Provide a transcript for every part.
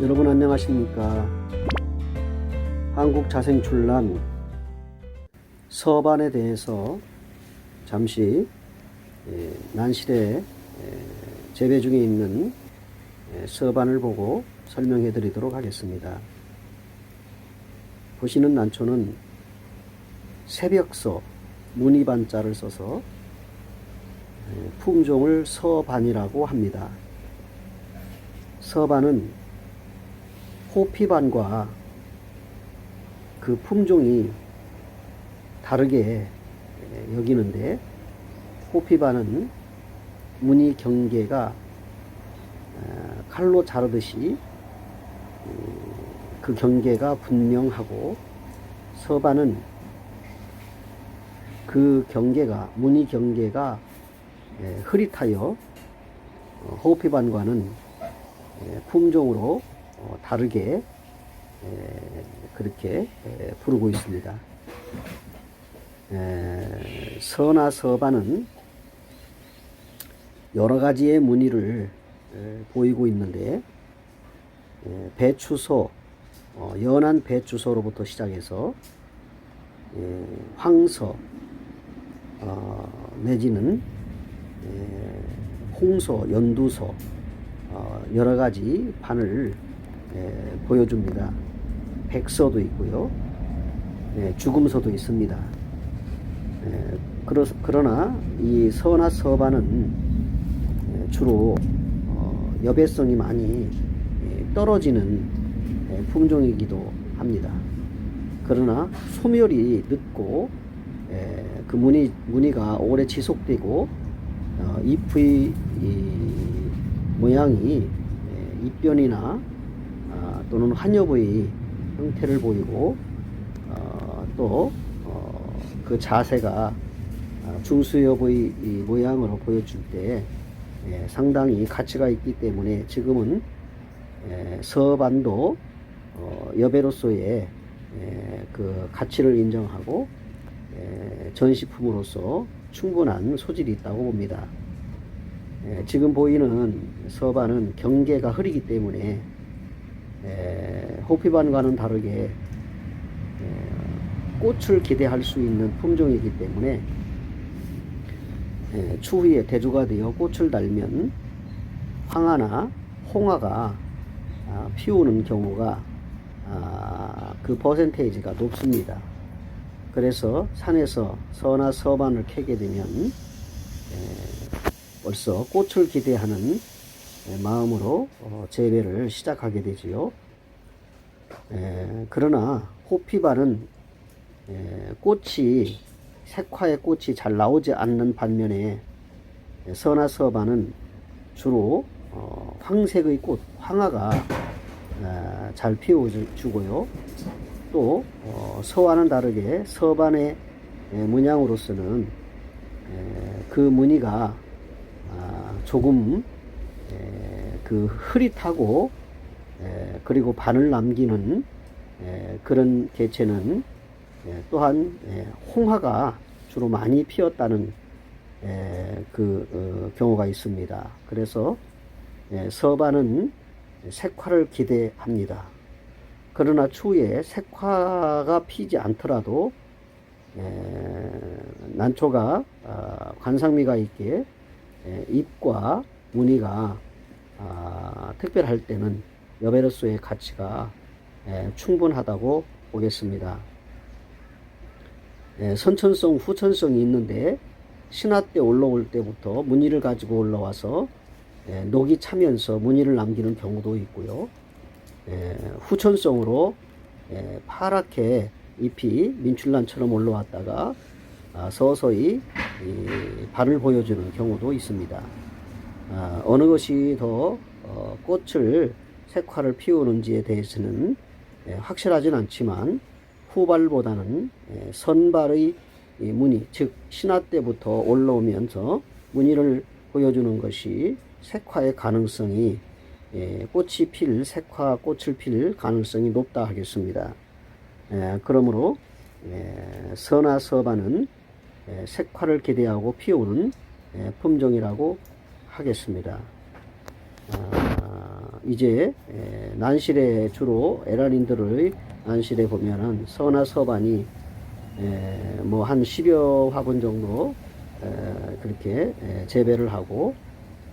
여러분 안녕하십니까? 한국 자생출란 서반에 대해서 잠시 예, 난실에 예, 재배 중에 있는 예, 서반을 보고 설명해 드리도록 하겠습니다. 보시는 난초는 새벽서 무늬반자를 써서 예, 품종을 서반이라고 합니다. 서반은 호피반과 그 품종이 다르게 여기는데 호피반은 무늬 경계가 어, 칼로 자르듯이 음, 그 경계가 분명하고 서반은 그 경계가 무늬 경계가 예, 흐릿하여 어, 호피반과는 예, 품종으로 어, 다르게 에, 그렇게 에, 부르고 있습니다. 에, 서나 서반은 여러 가지의 무늬를 에, 보이고 있는데 에, 배추소, 어, 연한 배추소로부터 시작해서 에, 황서 어, 내지는 에, 홍소, 연두소 어, 여러 가지 판을 에, 보여줍니다. 백서도 있고요. 예, 죽음서도 있습니다. 예, 그러, 그러나 이 서나 서반은 예, 주로 어, 여배성이 많이 예, 떨어지는 예, 품종이기도 합니다. 그러나 소멸이 늦고 예, 그 무늬, 무늬가 오래 지속되고 어, 잎의 이 모양이 예, 잎변이나 아, 또는 한엽의 형태를 보이고 어, 또그 자세가 아, 중수엽의 이 모양으로 보여줄 때 예, 상당히 가치가 있기 때문에 지금은 예, 서반도 어, 여배로서의 예, 그 가치를 인정하고 예, 전시품으로서 충분한 소질이 있다고 봅니다. 예, 지금 보이는 서반은 경계가 흐리기 때문에 에, 호피반과는 다르게 에, 꽃을 기대할 수 있는 품종이기 때문에 에, 추후에 대두가 되어 꽃을 달면 황화나 홍화가 아, 피우는 경우가 아, 그 퍼센테이지가 높습니다. 그래서 산에서 서나 서반을 캐게 되면 에, 벌써 꽃을 기대하는 예, 마음으로 어, 재배를 시작하게 되지요. 에, 그러나 호피반은 에, 꽃이 색화의 꽃이 잘 나오지 않는 반면에 에, 서나서반은 주로 어, 황색의 꽃, 황화가 에, 잘 피워주고요. 또 어, 서와는 다르게 서반의 에, 문양으로서는 에, 그 무늬가 아, 조금 에, 그 흐릿하고 에, 그리고 반을 남기는 에, 그런 개체는 에, 또한 에, 홍화가 주로 많이 피었다는 에, 그 어, 경우가 있습니다. 그래서 에, 서반은 색화를 기대합니다. 그러나 추후에 색화가 피지 않더라도 에, 난초가 아, 관상미가 있게 에, 잎과 무늬가 아, 특별할 때는 여베르소의 가치가 에, 충분하다고 보겠습니다. 에, 선천성, 후천성이 있는데 신화 때 올라올 때부터 무늬를 가지고 올라와서 에, 녹이 차면서 무늬를 남기는 경우도 있고요. 에, 후천성으로 에, 파랗게 잎이 민출란처럼 올라왔다가 아, 서서히 이, 발을 보여주는 경우도 있습니다. 아, 어느 것이 더 어, 꽃을 색화를 피우는지에 대해서는 예, 확실하진 않지만 후발보다는 예, 선발의 이 무늬 즉 신화 때부터 올라오면서 무늬를 보여주는 것이 색화의 가능성이 예, 꽃이 필 색화 꽃을 필 가능성이 높다 하겠습니다. 예, 그러므로 예, 서나 서반은 예, 색화를 기대하고 피우는 예, 품종이라고 하겠습니다. 아, 이제 에, 난실에 주로 에란인들의 난실에 보면은 서나 서반이 뭐 한 10여 화분 정도 에, 그렇게 에, 재배를 하고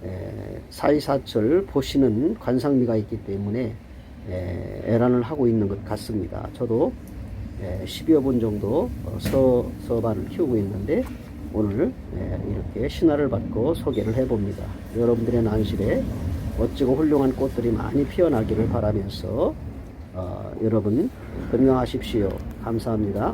에, 사이사철 보시는 관상미가 있기 때문에 에, 에란을 하고 있는 것 같습니다. 저도 에, 10여 분 정도 어, 서, 서반을 키우고 있는데 오늘 에, 이렇게 신화를 받고 소개를 해봅니다. 여러분들의 난실에 멋지고 훌륭한 꽃들이 많이 피어나기를 바라면서 어, 여러분 건강하십시오. 감사합니다.